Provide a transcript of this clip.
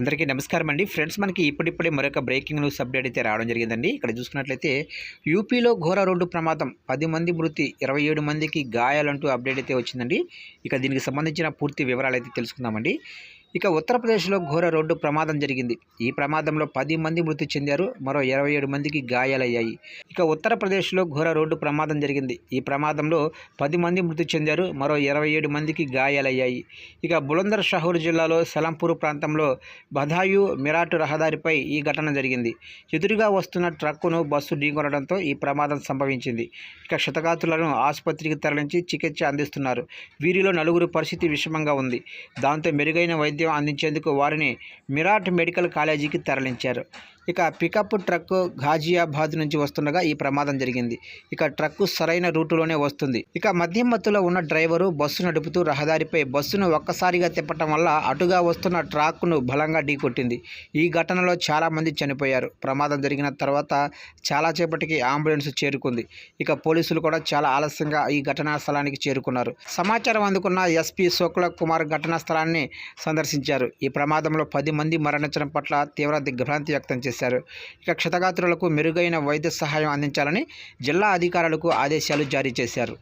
అందరికీ నమస్కారం అండి. ఫ్రెండ్స్ మనకి ఇప్పుడిప్పుడే మరొక బ్రేకింగ్ న్యూస్ అప్డేట్ అయితే రావడం జరిగిందండి. ఇక్కడ చూసుకున్నట్లయితే యూపీలో ఘోర రోడ్డు ప్రమాదం పది మంది మృతి ఇరవై ఏడు మందికి గాయాలంటూ అప్డేట్ అయితే వచ్చిందండి. ఇక దీనికి సంబంధించిన పూర్తి వివరాలు అయితే తెలుసుకుందామండి. ఇక ఉత్తరప్రదేశ్లో ఘోర రోడ్డు ప్రమాదం జరిగింది. ఈ ప్రమాదంలో పది మంది మృతి చెందారు. మరో ఇరవై ఏడు మందికి గాయాలయ్యాయి. ఇక ఉత్తరప్రదేశ్లో ఘోర రోడ్డు ప్రమాదం జరిగింది. ఈ ప్రమాదంలో పది మంది మృతి చెందారు. మరో ఇరవై ఏడు మందికి గాయాలయ్యాయి. ఇక బులందర్ షహూర్ జిల్లాలో సలంపూర్ ప్రాంతంలో బదాయు మిరాటు రహదారిపై ఈ ఘటన జరిగింది. ఎదురుగా వస్తున్న ట్రక్కును బస్సు ఢీకొనడంతో ఈ ప్రమాదం సంభవించింది. ఇక క్షతగాతులను ఆసుపత్రికి తరలించి చికిత్స అందిస్తున్నారు. వీరిలో నలుగురు పరిస్థితి విషమంగా ఉంది. దాంతో మెరుగైన వైద్య అందించేందుకు వారిని మిరాట్ మెడికల్ కాలేజీకి తరలించారు. ఇక పికప్ ట్రక్ ఘాజియాబాద్ నుంచి వస్తుండగా ఈ ప్రమాదం జరిగింది. ఇక ట్రక్కు సరైన రూటులోనే వస్తుంది. ఇక మద్యం మత్తులో ఉన్న డ్రైవరు బస్సు నడుపుతూ రహదారిపై బస్సును ఒక్కసారిగా తిప్పటం వల్ల అటుగా వస్తున్న ట్రాక్ను బలంగా ఢీకొట్టింది. ఈ ఘటనలో చాలామంది చనిపోయారు. ప్రమాదం జరిగిన తర్వాత చాలాసేపటికి అంబులెన్స్ చేరుకుంది. ఇక పోలీసులు కూడా చాలా ఆలస్యంగా ఈ ఘటనా స్థలానికి చేరుకున్నారు. సమాచారం అందుకున్న ఎస్పీ శుక్ల కుమార్ ఘటనా స్థలాన్ని సందర్శించారు. ఈ ప్రమాదంలో పది మంది మరణించడం పట్ల తీవ్ర దిగ్భ్రాంతి వ్యక్తం చేశారు. చేశారు. ఇక క్షతగాత్రులకు మెరుగైన వైద్య సహాయం అందించాలని జిల్లా అధికారులకు ఆదేశాలు జారీ చేశారు.